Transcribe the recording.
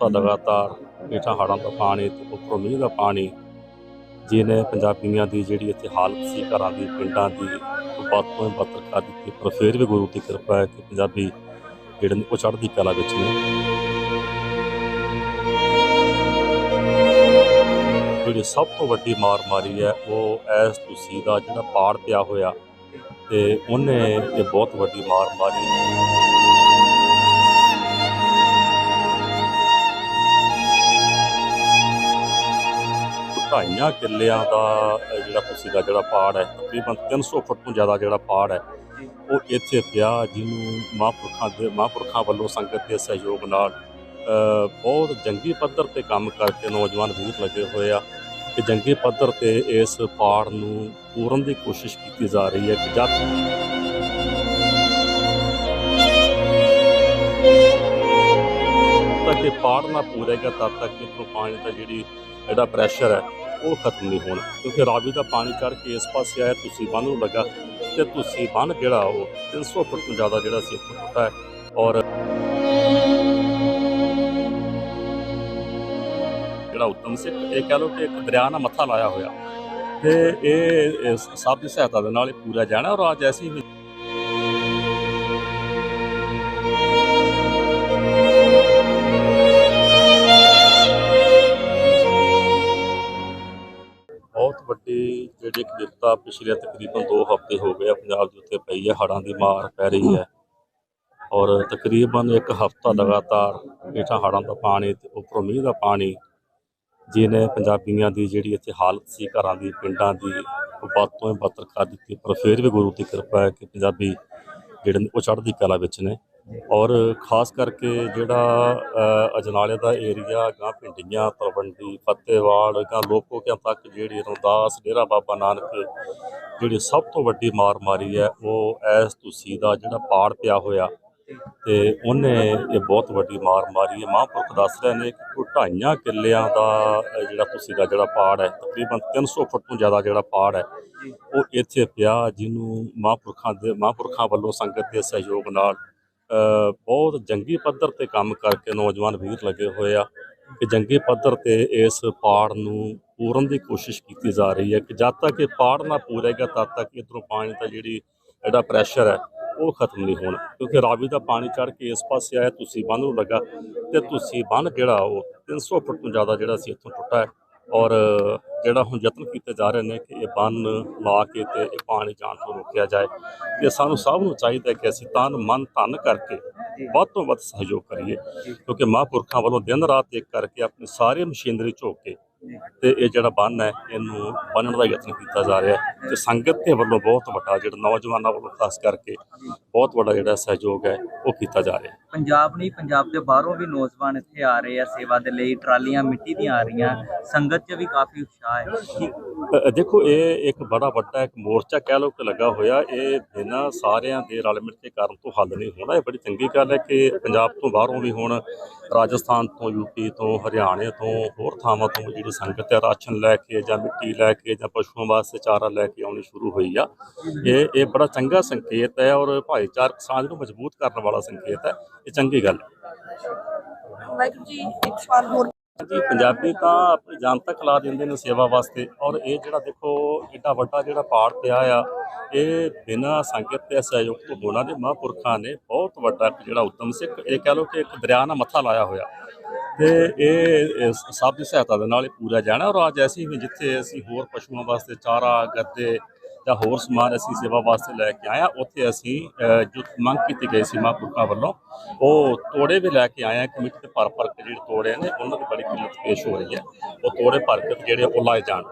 ਤਾਂ ਲਗਾਤਾਰ ਹੇਠਾਂ ਹੜ੍ਹਾਂ ਦਾ ਪਾਣੀ ਤੇ ਉੱਪਰੋਂ ਮੀਂਹ ਦਾ ਪਾਣੀ ਜਿਹਨੇ ਪੰਜਾਬੀਆਂ ਦੀ ਜਿਹੜੀ ਇੱਥੇ ਹਾਲਤ ਸੀ, ਘਰਾਂ ਦੀ, ਪਿੰਡਾਂ ਦੀ ਉਹ ਵੱਧ ਤੋਂ ਬੱਤਰ ਕਰ ਦਿੱਤੀ। ਪਰ ਫਿਰ ਵੀ ਗੁਰੂ ਦੀ ਕਿਰਪਾ ਹੈ ਕਿ ਪੰਜਾਬੀ ਜਿਹੜੇ ਨੇ ਉਹ ਚੜ੍ਹਦੀ ਕਲਾ ਵਿੱਚ ਨੇ। ਜਿਹੜੀ ਸਭ ਤੋਂ ਵੱਡੀ ਮਾਰ ਮਾਰੀ ਹੈ, ਉਹ ਐਸ ਤੁਸੀਂ ਦਾ ਜਿਹੜਾ ਪਾੜ ਪਿਆ ਹੋਇਆ ਤੇ ਉਹਨੇ ਇਹ ਬਹੁਤ ਵੱਡੀ ਮਾਰ ਮਾਰੀ। ਢਾਈਆਂ ਕਿੱਲਿਆਂ ਦਾ ਜਿਹੜਾ ਤੁਸੀਂ ਦਾ ਜਿਹੜਾ ਪਹਾੜ ਹੈ, ਤਕਰੀਬਨ 300 ਫੁੱਟ ਤੋਂ ਜ਼ਿਆਦਾ ਜਿਹੜਾ ਪਹਾੜ ਹੈ, ਉਹ ਇੱਥੇ ਪਿਆ, ਜਿਹਨੂੰ ਮਹਾਂਪੁਰਖਾਂ ਦੇ, ਮਹਾਂਪੁਰਖਾਂ ਵੱਲੋਂ ਸੰਗਤ ਦੇ ਸਹਿਯੋਗ ਨਾਲ ਬਹੁਤ ਜੰਗੀ ਪੱਧਰ ਤੇ ਕੰਮ ਕਰਕੇ ਨੌਜਵਾਨ ਵੀਰ ਲੱਗੇ ਹੋਏ ਆ ਕਿ ਜੰਗੀ ਪੱਧਰ ਤੇ ਇਸ ਪਾੜ ਨੂੰ ਪੂਰਨ ਦੀ ਕੋਸ਼ਿਸ਼ ਕੀਤੀ ਜਾ ਰਹੀ ਹੈ ਕਿ ਜਦ ਤੱਕ ਇਹ ਪਾੜ ਨਾ ਪੂਰੇਗਾ ਤਦ ਤੱਕ ਇੱਥੋਂ ਪਾਣੀ ਦਾ ਜਿਹੜੀ, ਜਿਹੜਾ ਪ੍ਰੈਸ਼ਰ ਹੈ ਉਹ ਖਤਮ ਨਹੀਂ ਹੋਣ। ਕਿਉਂਕਿ ਰਾਵੀ ਦਾ ਪਾਣੀ ਚੜ ਕੇ ਇਸ ਪਾਸੇ ਆਇਆ, ਤੁਸੀਂ ਬੰਨ ਨੂੰ ਲੱਗਾ ਤੇ ਤੁਸੀਂ ਬੰਨ ਜਿਹੜਾ ਉਹ 300 ਫੁੱਟ ਤੋਂ ਜ਼ਿਆਦਾ ਜਿਹੜਾ ਸੀ ਇੱਥੋਂ ਟੁੱਟਾ ਹੈ। ਔਰ ਜਿਹੜਾ ਉੱਤਮ ਸਿੰਘ ਇਹ ਕਹ ਲਓ ਕਿ ਇੱਕ ਦਰਿਆ ਨਾਲ ਮੱਥਾ ਲਾਇਆ ਹੋਇਆ। ਤੇ ਇਹ ਸਭ ਦੀ ਸਹਾਇਤਾ ਦੇ ਨਾਲ ਇਹ ਪੂਰਾ ਜਾਣਾ ਔਰ ਅੱਜ ਐਸੀ ਤਾਂ ਪਿਛਲੇ ਤਕਰੀਬਨ 2 ਹਫ਼ਤੇ ਹੋ ਗਏ ਆ, ਪੰਜਾਬ ਦੇ ਉੱਤੇ ਪਈ ਹੈ ਹੜ੍ਹਾਂ ਦੀ ਮਾਰ ਪੈ ਰਹੀ ਹੈ। ਔਰ ਤਕਰੀਬਨ ਇੱਕ ਹਫ਼ਤਾ ਲਗਾਤਾਰ ਹੇਠਾਂ ਹੜ੍ਹਾਂ ਦਾ ਪਾਣੀ ਤੇ ਉੱਪਰੋਂ ਮੀਂਹ ਦਾ ਪਾਣੀ, ਜਿਹਨੇ ਪੰਜਾਬੀਆਂ ਦੀ ਜਿਹੜੀ ਇੱਥੇ ਹਾਲਤ ਸੀ, ਘਰਾਂ ਦੀ, ਪਿੰਡਾਂ ਦੀ, ਉਹ ਵੱਧ ਤੋਂ ਬੱਤਰ ਕਰ ਦਿੱਤੀ। ਪਰ ਫਿਰ ਵੀ ਗੁਰੂ ਦੀ ਕਿਰਪਾ ਹੈ ਕਿ ਪੰਜਾਬੀ ਜਿਹੜੇ ਨੇ ਉਹ ਚੜ੍ਹਦੀ ਕਲਾ ਵਿੱਚ ਨੇ। ਔਰ ਖਾਸ ਕਰਕੇ ਜਿਹੜਾ ਅਜਨਾਲੇ ਦਾ ਏਰੀਆ ਗਾਂ ਪਿੰਡੀਆਂ ਤਲਵੰਡੀ, ਫਤਿਹਵਾੜ ਗਾਂ ਲੋਕੋ ਲੋਕੋਕਿਆਂ ਤੱਕ ਜਿਹੜੀ ਰਮਦਾਸ, ਡੇਰਾ ਬਾਬਾ ਨਾਨਕ ਜਿਹੜੀ ਸਭ ਤੋਂ ਵੱਡੀ ਮਾਰ ਮਾਰੀ ਹੈ, ਉਹ ਐਸ ਤੁਸੀਂ ਦਾ ਜਿਹੜਾ ਪਾੜ ਪਿਆ ਹੋਇਆ ਤੇ ਉਹਨੇ ਇਹ ਬਹੁਤ ਵੱਡੀ ਮਾਰ ਮਾਰੀ ਹੈ। ਮਹਾਂਪੁਰਖ ਦੱਸ ਰਹੇ ਨੇ ਕਿ ਢਾਈਆਂ ਕਿੱਲਿਆਂ ਦਾ ਜਿਹੜਾ ਤੁਸੀਂ ਦਾ ਜਿਹੜਾ ਪਾੜ ਹੈ, ਤਕਰੀਬਨ 300 ਫੁੱਟ ਤੋਂ ਜ਼ਿਆਦਾ ਜਿਹੜਾ ਪਾੜ ਹੈ, ਉਹ ਇੱਥੇ ਪਿਆ, ਜਿਹਨੂੰ ਮਹਾਂਪੁਰਖਾਂ ਦੇ, ਮਹਾਂਪੁਰਖਾਂ ਵੱਲੋਂ ਸੰਗਤ ਦੇ ਸਹਿਯੋਗ ਨਾਲ ਬਹੁਤ ਜੰਗੀ ਪੱਧਰ ਤੇ ਕੰਮ ਕਰਕੇ ਨੌਜਵਾਨ ਵੀਰ ਲੱਗੇ ਹੋਏ ਆ ਕਿ ਜੰਗੀ ਪੱਧਰ ਤੇ ਇਸ ਪਾੜ ਨੂੰ ਪੂਰਨ ਦੀ ਕੋਸ਼ਿਸ਼ ਕੀਤੀ ਜਾ ਰਹੀ ਹੈ ਕਿ ਜਦ ਤੱਕ ਇਹ ਪਾੜ ਨਾ ਪੂਰੇਗਾ ਤਦ ਤੱਕ ਇਧਰੋਂ ਪਾਣੀ ਦਾ ਜਿਹੜੀ ਜਿਹੜਾ ਪ੍ਰੈਸ਼ਰ ਹੈ, ਉਹ ਖਤਮ ਨਹੀਂ ਹੋਣਾ। ਕਿਉਂਕਿ ਰਾਵੀ ਦਾ ਪਾਣੀ ਚੜ ਕੇ ਇਸ ਪਾਸੇ ਆਇਆ, ਤੁਸੀਂ ਬੰਨ ਨੂੰ ਲੱਗਾ ਤੇ ਤੁਸੀਂ ਬੰਨ ਜਿਹੜਾ ਉਹ 300 ਫੁੱਟ ਤੋਂ ਜ਼ਿਆਦਾ ਜਿਹੜਾ ਸੀ, ਇੱਥੋਂ ਟੁੱਟਾ ਹੈ ਔਰ ਜਿਹੜਾ ਹੁਣ ਯਤਨ ਕੀਤੇ ਜਾ ਰਹੇ ਨੇ ਕਿ ਇਹ ਬੰਨ ਲਾ ਕੇ ਤੇ ਇਹ ਪਾਣੀ ਜਾਣ ਤੋਂ ਰੋਕਿਆ ਜਾਏ, ਤੇ ਸਾਨੂੰ ਸਭ ਨੂੰ ਚਾਹੀਦਾ ਕਿ ਅਸੀਂ ਤਨ ਮਨ ਧਨ ਕਰਕੇ ਵੱਧ ਤੋਂ ਵੱਧ ਸਹਿਯੋਗ ਕਰੀਏ, ਕਿਉਂਕਿ ਮਹਾਂਪੁਰਖਾਂ ਵੱਲੋਂ ਦਿਨ ਰਾਤ ਇੱਕ ਕਰਕੇ ਆਪਣੀ ਸਾਰੀ ਮਸ਼ੀਨਰੀ ਝੋਕ ਕੇ ਤੇ ਇਹ ਜਿਹੜਾ ਬੰਨ ਹੈ, ਇਹਨੂੰ ਬੰਨਣ ਦਾ ਯਤਨ ਕੀਤਾ ਜਾ ਰਿਹਾ ਹੈ ਤੇ ਸੰਗਤ ਦੇ ਵੱਲੋਂ ਬਹੁਤ ਵੱਡਾ ਜਿਹੜਾ ਨੌਜਵਾਨਾਂ ਵੱਲੋਂ, ਖਾਸ ਕਰਕੇ ਬਹੁਤ ਵੱਡਾ ਜਿਹੜਾ ਸਹਿਯੋਗ ਹੈ, ਉਹ ਕੀਤਾ ਜਾ ਰਿਹਾ ਹੈ। ਪੰਜਾਬ ਨਹੀਂ, ਪੰਜਾਬ ਦੇ ਬਾਹਰੋਂ ਵੀ ਨੌਜਵਾਨ ਇੱਥੇ ਆ ਰਹੇ ਆ ਸੇਵਾ ਦੇ ਲਈ, ਟਰਾਲੀਆਂ ਮਿੱਟੀ ਦੀਆਂ ਆ ਰਹੀਆਂ, ਸੰਗਤ 'ਚ ਵੀ ਕਾਫੀ ਉਤਸ਼ਾਹ ਹੈ। ਦੇਖੋ, ਇਹ ਇੱਕ ਬੜਾ ਵੱਡਾ ਇੱਕ ਮੋਰਚਾ ਕਹਿ ਲਓ ਕਿ ਲੱਗਾ ਹੋਇਆ। ਇਹ ਬਿਨਾਂ ਸਾਰਿਆਂ ਦੇ ਰਲ ਮਿਲ ਕੇ ਕਰਨ ਤੋਂ ਹੱਲ ਨਹੀਂ ਹੋਣਾ। ਇਹ ਬੜੀ ਚੰਗੀ ਗੱਲ ਹੈ ਕਿ ਪੰਜਾਬ ਤੋਂ ਬਾਹਰੋਂ ਵੀ ਹੁਣ ਰਾਜਸਥਾਨ ਤੋਂ ਯੂਪੀ ਤੋਂ, ਹਰਿਆਣੇ ਤੋਂ, ਹੋਰ ਥਾਵਾਂ ਤੋਂ ਜਿਹੜੀ ਸੰਗਤ ਹੈ, ਰਾਸ਼ਨ ਲੈ ਕੇ ਜਾਂ ਮਿੱਟੀ ਲੈ ਕੇ ਜਾਂ ਪਸ਼ੂਆਂ ਵਾਸਤੇ ਚਾਰਾ ਲੈ ਕੇ ਆਉਣੀ ਸ਼ੁਰੂ ਹੋਈ ਆ। ਇਹ ਇਹ ਬੜਾ ਚੰਗਾ ਸੰਕੇਤ ਹੈ ਔਰ ਭਾਈਚਾਰਕ ਸਾਂਝ ਨੂੰ ਮਜ਼ਬੂਤ ਕਰਨ ਵਾਲਾ ਸੰਕੇਤ ਹੈ। ਇਹ ਚੰਗੀ ਗੱਲ ਹੈ। ਵਾਹਿਗੁਰੂ ਜੀ, ਇੱਕ ਸਵਾਲ ਹੋਰ ਜੀ ਪੰਜਾਬੀ ਤਾਂ ਆਪਣੀ ਜਾਨ ਤੱਕ ਲਾ ਦਿੰਦੇ ਨੇ ਸੇਵਾ ਵਾਸਤੇ। ਔਰ ਇਹ ਜਿਹੜਾ ਦੇਖੋ, ਏਡਾ ਵੱਡਾ ਜਿਹੜਾ ਪਾੜ ਪਿਆ ਆ, ਇਹ ਬਿਨਾਂ ਸੰਗਤ ਤੇ ਸਹਿਯੋਗ ਤੋਂ ਹੋਣਾ ਦੇ ਮਹਾਂਪੁਰਖਾਂ ਨੇ ਬਹੁਤ ਵੱਡਾ ਇੱਕ ਜਿਹੜਾ ਉੱਤਮ ਸਿੰਘ ਇਹ ਕਹ ਲਓ ਕਿ ਇੱਕ ਦਰਿਆ ਨਾਲ ਮੱਥਾ ਲਾਇਆ ਹੋਇਆ। ਤੇ ਇਹ ਸਭ ਦੀ ਸਹਾਇਤਾ ਦੇ ਨਾਲ ਇਹ ਪੂਰਾ ਜਾਣਾ। ਔਰ ਅੱਜ ਐਸੀ ਵੀ ਜਿੱਥੇ ਅਸੀਂ ਹੋਰ ਪਸ਼ੂਆਂ ਵਾਸਤੇ ਚਾਰਾ, ਗੱਦੇ ਜਾਂ ਹੋਰ ਸਮਾਨ ਅਸੀਂ ਸੇਵਾ ਵਾਸਤੇ ਲੈ ਕੇ ਆਏ ਹਾਂ। ਉੱਥੇ ਅਸੀਂ ਜੋ ਮੰਗ ਕੀਤੀ ਗਈ ਸੀ ਮਹਾਂਪੁਰਖਾਂ ਵੱਲੋਂ, ਉਹ ਤੋੜੇ ਵੀ ਲੈ ਕੇ ਆਏ ਆ ਕਮੇਟੀ 'ਤੇ ਭਰ ਭਰ ਕੇ ਜਿਹੜੇ ਤੋੜੇ ਨੇ, ਉਹਨਾਂ ਦੀ ਬੜੀ ਕਿੱਲਤ ਪੇਸ਼ ਹੋ ਰਹੀ ਹੈ। ਉਹ ਤੋੜੇ ਭਰ ਕੇ ਜਿਹੜੇ ਉਹ ਲਾਏ ਜਾਣ।